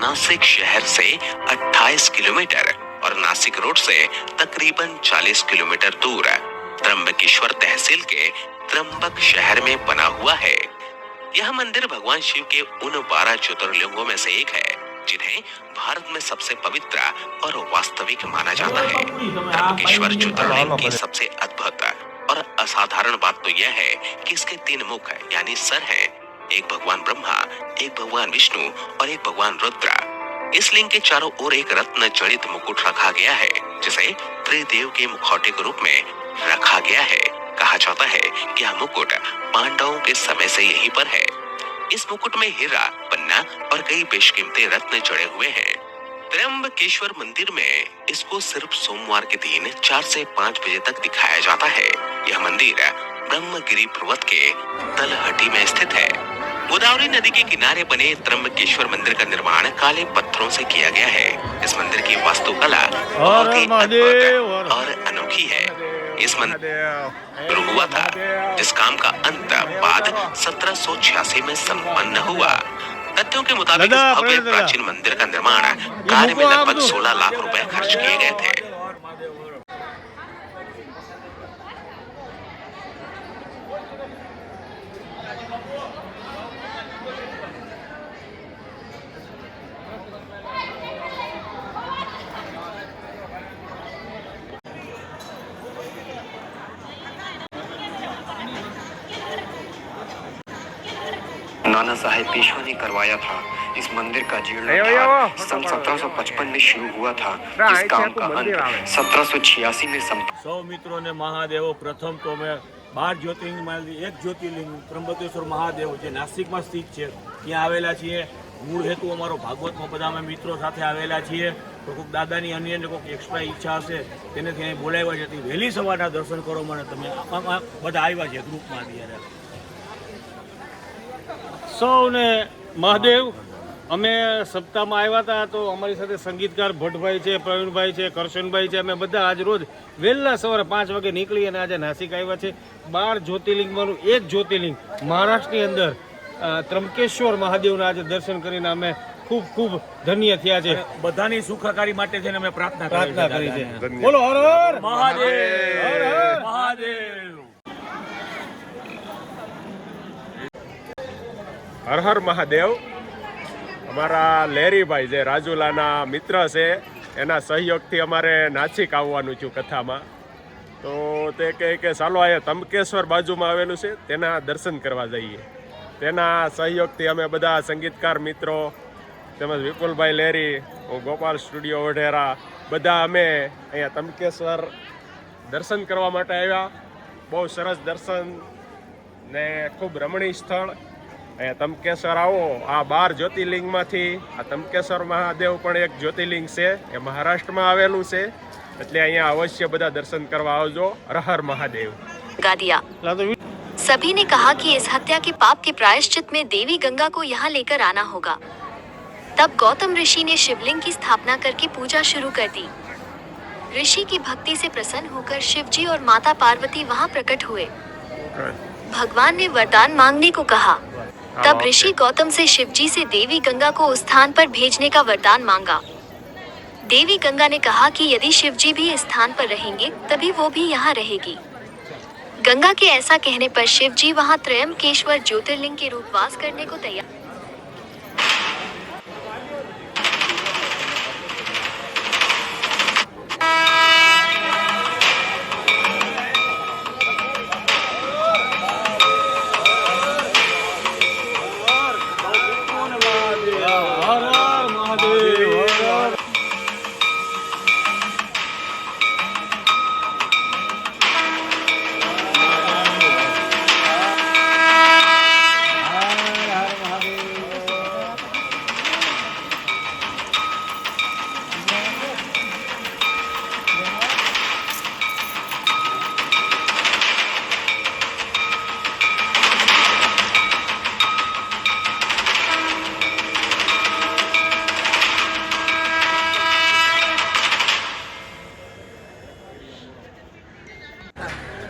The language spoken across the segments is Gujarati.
नासिक शहर से 28 किलोमीटर और नासिक रोड से तकरीबन 40 किलोमीटर दूर त्रम्बकेश्वर तहसील के त्रम्बक शहर में बना हुआ है यह मंदिर भगवान शिव के उन बारह ज्योतिर्लिंगों में से एक है जिन्हें भारत में सबसे पवित्र और वास्तविक माना जाता है त्रम्बकेश्वर ज्योतिर्लिंग की सबसे अद्भुत और असाधारण बात तो यह है कि इसके तीन मुख यानी सर हैं एक भगवान ब्रह्मा एक भगवान विष्णु और एक भगवान रुद्रा इस लिंग के चारों ओर एक रत्न जड़ित मुकुट रखा गया है जिसे त्रिदेव के मुखौटे के रूप में रखा गया है कहा जाता है कि यह मुकुट पांडवों के समय से यहीं पर है इस मुकुट में हीरा पन्ना और कई बेशकीमती रत्न जड़े हुए हैं त्रम्बकेश्वर मंदिर में इसको सिर्फ सोमवार के दिन चार से पाँच बजे तक दिखाया जाता है यह मंदिर ब्रह्मगिरी पर्वत के तलहटी में स्थित है गोदावरी नदी के किनारे बने त्रम्बकेश्वर मंदिर का निर्माण काले पत्थरों से किया गया है इस मंदिर की वास्तुकला बहुत ही अद्भुत और अनोखी है इस मंदिर हुआ था जिस काम का अंत बाद सत्रह सौ छियासी में सम्पन्न हुआ तथ्यों के मुताबिक भव्य प्राचीन मंदिर का निर्माण कार्य में लगभग सोलह लाख रुपए खर्च किए गए थे ના સાહેબ પેશોની કરવાયા હતા આ મંદિર કા જીર્ણા સપ્તાહ 255 થી શરૂ ہوا تھا ઇસ કામ કા મંદિર આવે 1786 મે સંતા 100 મિત્રો ને મહાદેવ પ્રથમ તો મે 12 જ્યોતિંગ માંથી એક જ્યોતિલિંગ ત્રંબદેશ્વર મહાદેવ જે નાસિક માં સ્થિત છે ત્યાં આવેલા છે મૂળ હેતુ અમારો ભાગવત પદા માં મિત્રો સાથે આવેલા છે તો કોઈક દાદા ની અન્ય લોકો extra ઈચ્છા હશે તેને ત્યાં બોલાવ્યા જતી વેલી સવાડા દર્શન કરો મને તમે બધા આયા જે ગ્રુપ માં આયા સૌને મહાદેવ અમે સપ્તાહમાં આવ્યા હતા તો અમારી સાથે સંગીતકાર ભટ્ટભાઈ છે પ્રવીણભાઈ છે કરશનભાઈ છે અમે બધા આજ રોજ વહેલા સવારે પાંચ વાગે નીકળી અને આજે નાસિક આવ્યા છે બાર જ્યોતિર્લિંગમાંનું એક જ્યોતિર્લિંગ મહારાષ્ટ્રની અંદર ત્રંબકેશ્વર મહાદેવના આજે દર્શન કરીને અમે ખૂબ ખૂબ ધન્ય થયા છે બધાની સુખાકારી માટે છે અમે પ્રાર્થના પ્રાર્થના કરી છે બોલો હર હર મહાદેવ મહાદેવ હર હર મહાદેવ અમારા લહેરીભાઈ જે રાજુલાના મિત્ર છે એના સહયોગથી અમારે નાસિક આવવાનું થયું કથામાં તો તે કહે કે ચાલો અહીંયા તમકેશ્વર બાજુમાં આવેલું છે તેના દર્શન કરવા જઈએ તેના સહયોગથી અમે બધા સંગીતકાર મિત્રો તેમજ વિપુલભાઈ લહેરી હું ગોપાલ સ્ટુડિયો વઢેરા બધા અમે અહીંયા તમકેશ્વર દર્શન કરવા માટે આવ્યા બહુ સરસ દર્શન ને ખૂબ રમણીય સ્થળ અહીંયા તમકેશ્વર આવો આ 12 જ્યોતિલિંગમાંથી આ તમકેશ્વર મહાદેવ પણ એક જ્યોતિલિંગ છે એ મહારાષ્ટ્રમાં આવેલું છે એટલે અહીંયા અવશ્ય બધા દર્શન કરવા આવજો રહર મહાદેવ કાદિયા સૌને કહા કી ઇસ હત્યા કે પાપ કે પ્રાયશ્ચિત મેં દેવી ગંગા કો યહાં લેકર আনা હોગા તબ ગૌતમ ઋષિ ને શિવલિંગ કી સ્થાપના કરકે પૂજા શુરુ કરી તિ ઋષિ કી ભક્તિ સે પ્રસન્ન હોકર શિવજી ઓર માતા પાર્વતી વહાં પ્રકટ હુએ ભગવાન ને વરદાન માંગને કો કહા हाँ, तब ऋषि गौतम से शिवजी से देवी गंगा को उस स्थान पर भेजने का वरदान मांगा देवी गंगा ने कहा कि यदि शिवजी भी इस स्थान पर रहेंगे तभी वो भी यहाँ रहेगी गंगा के ऐसा कहने पर शिव जी वहाँ केश्वर ज्योतिर्लिंग के रूप वास करने को तैयार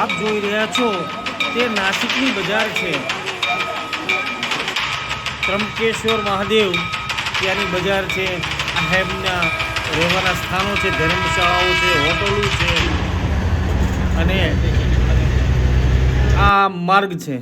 આપ જોઈ રહ્યા છો તે નાસિકની બજાર છે ત્રંબકેશ્વર મહાદેવ ત્યાંની બજાર છે અહેમના રહેવાના સ્થાનો છે ધર્મશાળાઓ છે હોટલો છે અને આ માર્ગ છે